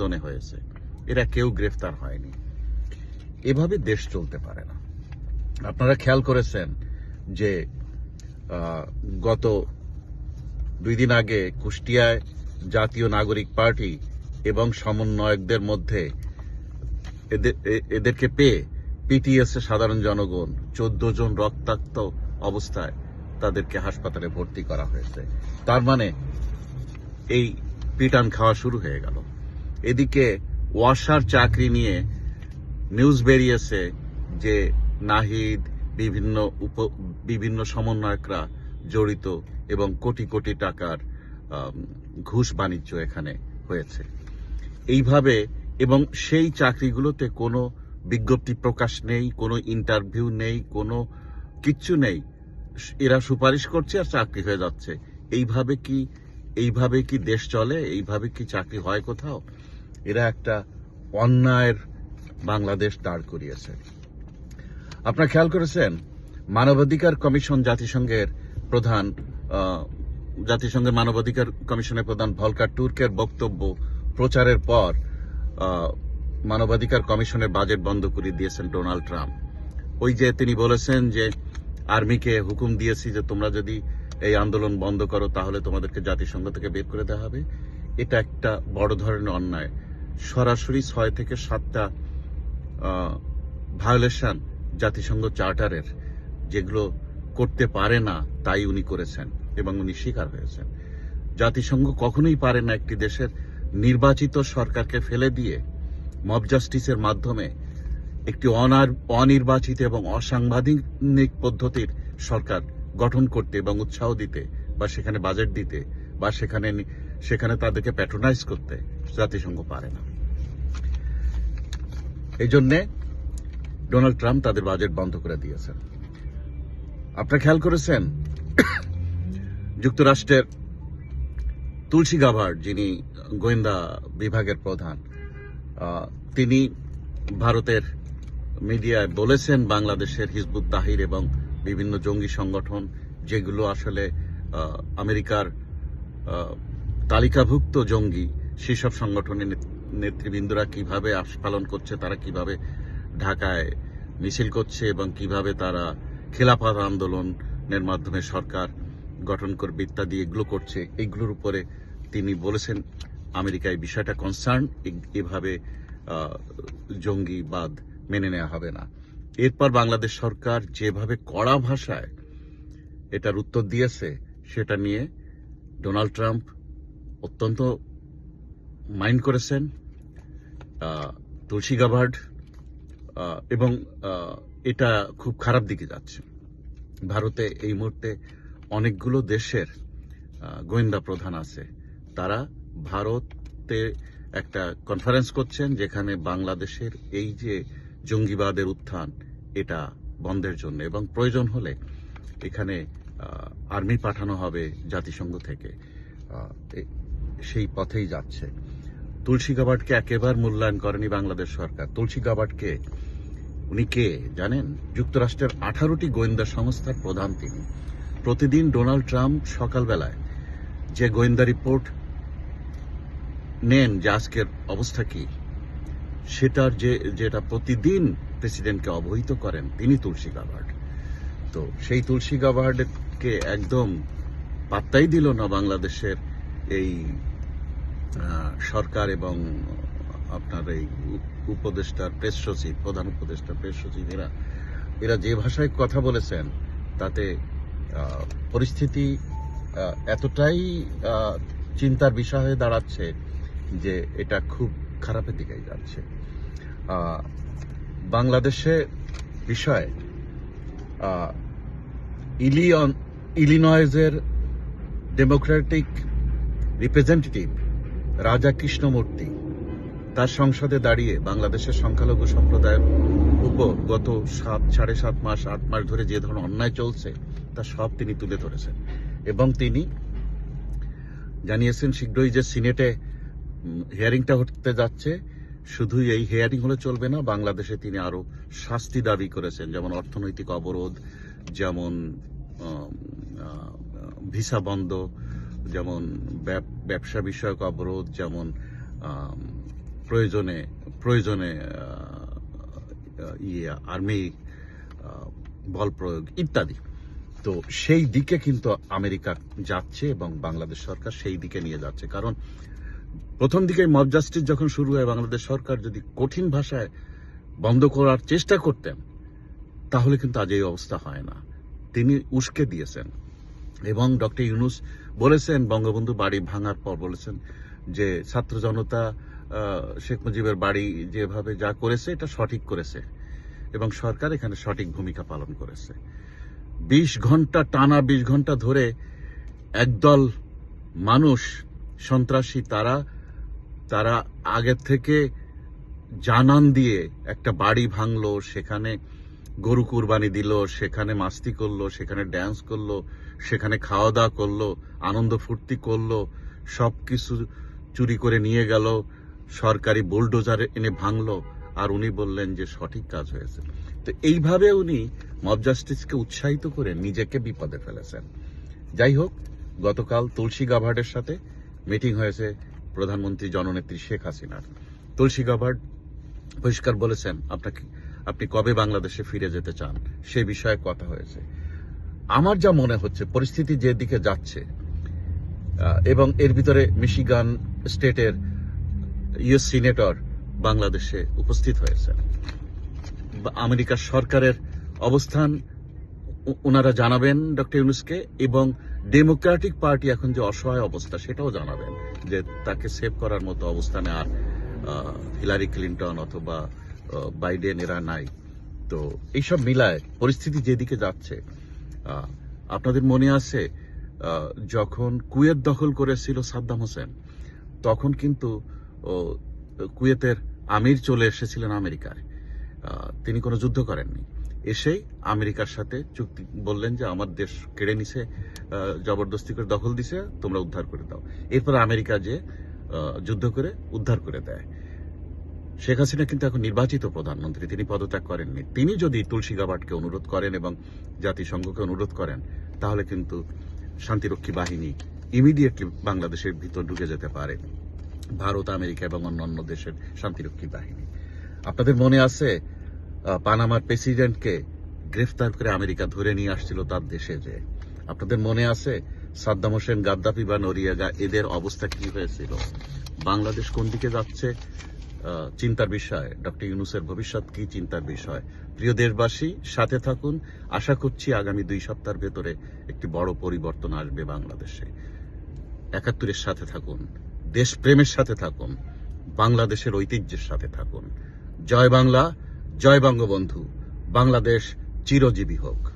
লন্ডনে হয়েছে। এরা কেউ গ্রেফতার হয়নি। এভাবে দেশ চলতে পারে না। আপনারা খেয়াল করেছেন যে গত দুই দিন আগে কুষ্টিয়ায় জাতীয় নাগরিক পার্টি এবং সমন্বয়কদের মধ্যে এদেরকে পেয়ে পিটিএস সাধারণ জনগণ চোদ্দ জন রক্তাক্ত অবস্থায় তাদেরকে হাসপাতালে ভর্তি করা হয়েছে। তার মানে এই পিটান খাওয়া শুরু হয়ে গেল। এদিকে ওয়াসার চাকরি নিয়ে নিউজ বেরিয়েছে যে নাহিদ, বিভিন্ন উপ, বিভিন্ন সমন্বয়করা জড়িত এবং কোটি কোটি টাকার ঘুষ বাণিজ্য এখানে হয়েছে। এইভাবে এবং সেই চাকরিগুলোতে কোনো বিজ্ঞপ্তি প্রকাশ নেই, কোনো ইন্টারভিউ নেই, কোনো কিচ্ছু নেই। এরা সুপারিশ করছে আর চাকরি হয়ে যাচ্ছে। এইভাবে কি এইভাবে কি দেশ চলে? এইভাবে কি চাকরি হয় কোথাও? এরা একটা অন্যায়ের বাংলাদেশ দাঁড় করিয়েছে। আপনারা খেয়াল করেছেন? মানবাধিকার কমিশন জাতিসংঘের প্রধান জাতিসংঘের মানবাধিকার কমিশনের প্রধান ভলকার টুর্কের বক্তব্য প্রচারের পর মানবাধিকার কমিশনের বাজেট বন্ধ করে দিয়েছেন ডোনাল্ড ট্রাম্প। ওই যে তিনি বলেছেন যে, আর্মিকে হুকুম দিয়েছি যে তোমরা যদি এই আন্দোলন বন্ধ করো, তাহলে তোমাদেরকে জাতিসংঘ থেকে বের করে দেওয়া হবে। এটা একটা বড় ধরনের অন্যায়। সরাসরি ছয় থেকে সাতটা ভায়োলেশন জাতিসংঘ চার্টারের, যেগুলো করতে পারে না, তাই উনি করেছেন এবং উনি স্বীকার হয়েছেন। জাতিসংঘ কখনোই পারে না একটি দেশের নির্বাচিত সরকারকে ফেলে দিয়ে মব জাস্টিসের মাধ্যমে একটি অনির্বাচিত এবং অসাংবিধানিক পদ্ধতির সরকার গঠন করতে এবং উৎসাহ দিতে বা সেখানে বাজেট দিতে বা সেখানে সেখানে তাদেরকে প্যাট্রোনাইজ করতে জাতিসংঘ পারে না। এই জন্যে ডোনাল্ড ট্রাম্প তাদের বাজেট বন্ধ করে দিয়েছেন। আপনারা খেয়াল করেছেন? যুক্তরাষ্ট্রের তুলসী গাভার যিনি গোয়েন্দা বিভাগের প্রধান তিনি ভারতের মিডিয়ায় বলেছেন বাংলাদেশের হিজবুত তাহির এবং বিভিন্ন জঙ্গি সংগঠন, যেগুলো আসলে আমেরিকার তালিকাভুক্ত জঙ্গি সেসব সংগঠনের নেত- নেতৃবৃন্দরা কীভাবে আস্ফালন করছে, তারা কীভাবে ঢাকায় মিছিল করছে এবং কীভাবে তারা খেলাফত আন্দোলনের মাধ্যমে সরকার গঠন করবে ইত্যাদি এগুলো করছে, এগুলোর উপরে তিনি বলেছেন, আমেরিকায় বিষয়টা কনসার্ন এভাবে জঙ্গিবাদ মেনে নেওয়া হবে না। এরপর বাংলাদেশ সরকার যেভাবে কড়া ভাষায় এটার উত্তর দিয়েছে, সেটা নিয়ে ডোনাল্ড ট্রাম্প অত্যন্ত মাইন্ড করেছেন তুলসী গাভার্ড এবং এটা খুব খারাপ দিকে যাচ্ছে। ভারতে এই মুহূর্তে অনেকগুলো দেশের গোয়েন্দা প্রধান আছে। তারা ভারতে একটা কনফারেন্স করছেন, যেখানে বাংলাদেশের এই যে জঙ্গিবাদের উত্থান, এটা বন্ধের জন্য। এবং প্রয়োজন হলে এখানে আর্মি পাঠানো হবে জাতিসংঘ থেকে। সেই পথেই যাচ্ছে। তুলসী গাবাটকে একেবারে মূল্যায়ন করেনি বাংলাদেশ সরকার। তুলসী গাবাটকে উনি কে জানেন? যুক্তরাষ্ট্রের আঠারোটি গোয়েন্দা সংস্থার প্রধান তিনি। প্রতিদিন ডোনাল্ড ট্রাম্প সকালবেলায় যে গোয়েন্দা রিপোর্ট নেন যে আজকের অবস্থা কি, সেটার যে, যেটা প্রতিদিন প্রেসিডেন্টকে অবহিত করেন, তিনি তুলসী গাবার্ড তো সেই তুলসী গাবার্ডকে একদম পাত্তাই দিল না বাংলাদেশের এই সরকার এবং আপনার এই উপ- উপদেষ্টার প্রেস সচিব, প্রধান উপদেষ্টার প্রেস সচিব, এরা এরা যে ভাষায় কথা বলেছেন, তাতে পরিস্থিতি এতটাই চিন্তার বিষয় হয়ে দাঁড়াচ্ছে যে এটা খুব খারাপের দিকে যাচ্ছে। বাংলাদেশে বিষয়ে ইলিয়ন, ইলিনয়েজের ডেমোক্রেটিক রিপ্রেজেন্টেটিভ রাজা কৃষ্ণমূর্তি তার সংসদে দাঁড়িয়ে বাংলাদেশের সংখ্যালঘু সম্প্রদায়ের উপর গত সাত, সাড়ে সাত মাস, আট মাস ধরে যে ধরনের অন্যায় চলছে তা সব তিনি তুলে ধরেছেন। এবং তিনি জানিয়েছেন শীঘ্রই যে সিনেটে হিয়ারিংটা হতে যাচ্ছে। শুধু এই হিয়ারিং হলে চলবে না, বাংলাদেশে তিনি আরও শাস্তি দাবি করেছেন, যেমন অর্থনৈতিক অবরোধ, যেমন ভিসা বন্ধ যেমন ব্যব- ব্যবসা বিষয়ক অবরোধ, যেমন প্রয়োজনে প্রয়োজনে ইয়ে আর্মি বল প্রয়োগ ইত্যাদি। তো সেই দিকে কিন্তু আমেরিকা যাচ্ছে এবং বাংলাদেশ সরকার সেই দিকে নিয়ে যাচ্ছে। কারণ প্রথম দিকে মব জাস্টিস যখন শুরু হয়, বাংলাদেশ সরকার যদি কঠিন ভাষায় বন্ধ করার চেষ্টা করতেন, তাহলে কিন্তু আজ এই অবস্থা হয় না। তিনি উস্কে দিয়েছেন। এবং ডক্টর ইউনুস বলেছেন, বঙ্গবন্ধু বাড়ি ভাঙার পর বলেছেন যে ছাত্র জনতা শেখ মুজিবের বাড়ি যেভাবে যা করেছে, এটা সঠিক করেছে এবং সরকার এখানে সঠিক ভূমিকা পালন করেছে। বিশ ঘণ্টা টানা বিশ ঘণ্টা ধরে একদল মানুষ, সন্ত্রাসী, তারা তারা আগের থেকে জানান দিয়ে একটা বাড়ি ভাঙলো, সেখানে গরু কুরবানি দিল, সেখানে মাস্তি করল, সেখানে ড্যান্স করল, সেখানে খাওয়া দাওয়া করল, আনন্দ ফুর্তি করল সব কিছু চুরি করে নিয়ে গেল, সরকারি বুলডোজার এনে ভাঙলো, আর উনি বললেন যে সঠিক কাজ হয়েছে। তো এইভাবে উনি মব জাস্টিসকে উৎসাহিত করে নিজেকে বিপদে ফেলেছেন। যাই হোক, গতকাল তুলসী গাভার্ডের সাথে মিটিং হয়েছে প্রধানমন্ত্রী জননেত্রী শেখ হাসিনার। তুলসী গাভার্ড পরিষ্কার বলেছেন, আপনাকে আপনি কবে বাংলাদেশে ফিরে যেতে চান? সে বিষয়ে কথা হয়েছে। আমার যা মনে হচ্ছে, পরিস্থিতি যে দিকে যাচ্ছে এবং এর ভিতরে মিশিগান স্টেটের ইউএস সিনেটর বাংলাদেশে উপস্থিত হয়েছে আমেরিকার সরকারের অবস্থান ওনারা জানাবেন ডক্টর ইউনুসকে, এবং ডেমোক্রেটিক পার্টি এখন যে অসহায় অবস্থা, সেটাও জানাবেন যে তাকে সেভ করার মতো অবস্থানে আর হিলারি ক্লিন্টন অথবা বাইডেন এরা নাই। তো এইসব মিলায় পরিস্থিতি যেদিকে যাচ্ছে আপনাদের মনে আছে যখন কুয়েত দখল করেছিল সাদ্দাম হোসেন, তখন কিন্তু কুয়েতের আমির চলে এসেছিলেন আমেরিকায়। তিনি কোনো যুদ্ধ করেননি। এসেই আমেরিকার সাথে চুক্তি বললেন যে, আমার দেশ কেড়ে নিছে জবরদস্তি করে দখল দিছে, তোমরা উদ্ধার করে দাও। এরপর আমেরিকা যে যুদ্ধ করে উদ্ধার করে দেয়। শেখ হাসিনা কিন্তু এখন নির্বাচিত প্রধানমন্ত্রী। তিনি পদত্যাগ করেননি। তিনি যদি তুলসী গাবাটকে অনুরোধ করেন এবং জাতিসংঘকে অনুরোধ করেন, তাহলে কিন্তু শান্তিরক্ষী বাহিনী ইমিডিয়েটলি বাংলাদেশের ভিতর ঢুকে যেতে পারে। ভারত, আমেরিকা এবং অন্যান্য দেশের শান্তিরক্ষী বাহিনী। আপনাদের মনে আছে পানামার প্রেসিডেন্টকে গ্রেফতার করে আমেরিকা ধরে নিয়ে আসছিল তার দেশে যে? আপনাদের মনে আছে, সাদ্দাম হোসেন, গাদ্দাফি বা নরিয়াগা, এদের অবস্থা কি হয়েছিল? বাংলাদেশ কোন দিকে যাচ্ছে? চিন্তার বিষয়। ডক্টর ইউনুসের ভবিষ্যৎ কি চিন্তার বিষয়? প্রিয় দেশবাসী, সাথে থাকুন। আশা করছি আগামী দুই সপ্তাহের ভেতরে একটি বড় পরিবর্তন আসবে বাংলাদেশে। একাত্তরের সাথে থাকুন। দেশপ্রেমের সাথে থাকুন। বাংলাদেশের ঐতিহ্যের সাথে থাকুন। জয় বাংলা, জয় বঙ্গবন্ধু। বাংলাদেশ চিরজীবী হোক।